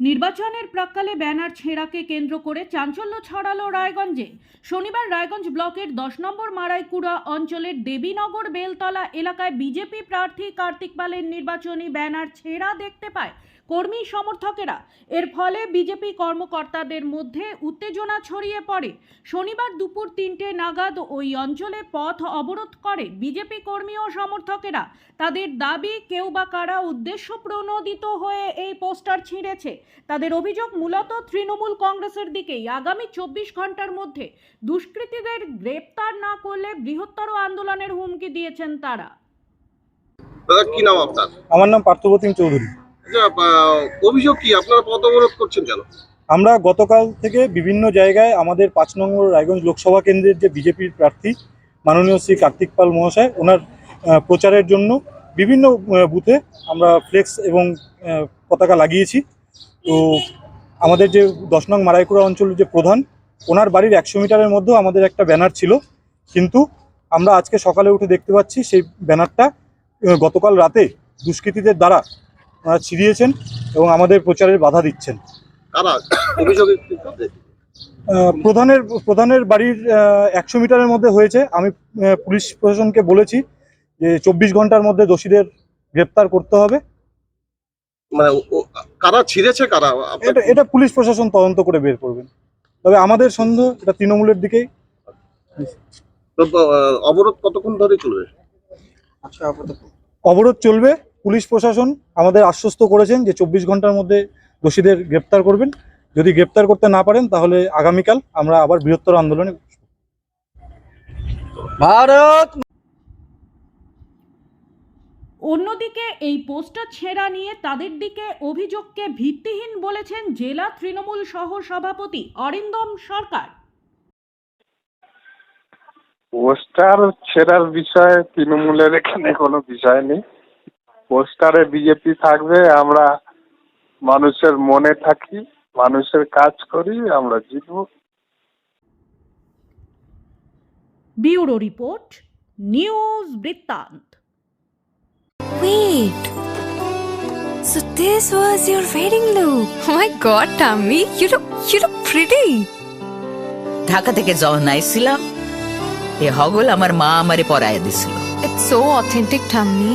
নির্বাচনের প্রাক্কালে ব্যানার ছেঁড়াকে কেন্দ্র করে চাঞ্চল্য ছড়ালো রায়গঞ্জে। শনিবার রায়গঞ্জ ব্লকের দশ নম্বর মারাইকুড়া অঞ্চলের দেবীনগর বেলতলা এলাকায় বিজেপি প্রার্থী কার্তিক পালের নির্বাচনী ব্যানার ছেঁড়া দেখতে পায় কর্মী সমর্থকেরা। এর ফলে বিজেপি কর্মকর্তাদের মধ্যে উত্তেজনা ছড়িয়ে পড়ে। শনিবার দুপুর তিনটে নাগাদ ওই অঞ্চলে পথ অবরোধ করে বিজেপি কর্মী ও সমর্থকেরা। তাদের দাবি কেউ বা কারা উদ্দেশ্য প্রণোদিত হয়ে এই পোস্টার ছিঁড়েছে। তাদের অভিযোগ মূলত তৃণমূল কংগ্রেসের দিকেই। আগামী চব্বিশ ঘণ্টার মধ্যে দুষ্কৃতীদের গ্রেপ্তার না করলে বৃহত্তর আন্দোলনের হুমকি দিয়েছেন তারা। দাদা কি নাম আপনার? আমার নাম পার্থপ্রতিম চৌধুরী। অভিযোগ কি? আপনারা করছেন কেন? আমরা গতকাল থেকে বিভিন্ন জায়গায় আমাদের পাঁচ নম্বর রায়গঞ্জ লোকসভা কেন্দ্রের যে বিজেপির প্রার্থী মাননীয় শ্রী কার্তিক পাল মহাশয়, ওনার প্রচারের জন্য বিভিন্ন বুথে আমরা ফ্লেক্স এবং পতাকা লাগিয়েছি। তো আমাদের যে দশ নং মারাইকুড়া অঞ্চলের যে প্রধান, ওনার বাড়ির একশো মিটারের মধ্যেও আমাদের একটা ব্যানার ছিল। কিন্তু আমরা আজকে সকালে উঠে দেখতে পাচ্ছি সেই ব্যানারটা গতকাল রাতে দুষ্কৃতীদের দ্বারা ওনারা ছিঁড়িয়েছেন এবং আমাদের প্রচারের বাধা দিচ্ছেন। প্রধানের প্রধানের বাড়ির একশো মিটারের মধ্যে হয়েছে। আমি পুলিশ প্রশাসনকে বলেছি যে চব্বিশ ঘণ্টার মধ্যে দোষীদের গ্রেপ্তার করতে হবে। মানে কারা ছিঁড়েছে কারা? এটা এটা পুলিশ প্রশাসন তদন্ত করে বের করবেন তবে আমাদের সন্দেহ এটা তৃণমূলের দিকেই। অবরোধ কতক্ষণ ধরে চলবে? আচ্ছা অবরোধ চলবে পুলিশ প্রশাসন আমাদের আশ্বস্ত করেছেন যে চব্বিশ ঘণ্টার মধ্যে দোষীদের গ্রেপ্তার করবেন। যদি গ্রেপ্তার করতে না পারেন তাহলে আগামীকাল আমরা আবার বৃহত্তর আন্দোলনে ভারত! অন্যদিকে এই পোস্টার ছেঁড়া নিয়ে তাদের দিকে অভিযোগকে ভিত্তিহীন বলেছেন জেলা তৃণমূল সহ সভাপতি অরিন্দম সরকার। পোস্টার ছেঁড়ার বিষয়ে তৃণমূলের এখানে কোনো বিষয় নেই। পোস্টারে বিজেপি থাকবে আমরা মানুষের মনে থাকি মানুষের কাজ করি আমরা জিতবো ব্যুরো রিপোর্ট নিউজ বৃত্তান্ত Wait. So this was your wedding look. Oh my god, Tammy, you look you look pretty. Dhaka থেকে যখন আইছিলাম এ হগল আমার মা আমারে পরায় দিছিল It's so authentic, Tammy.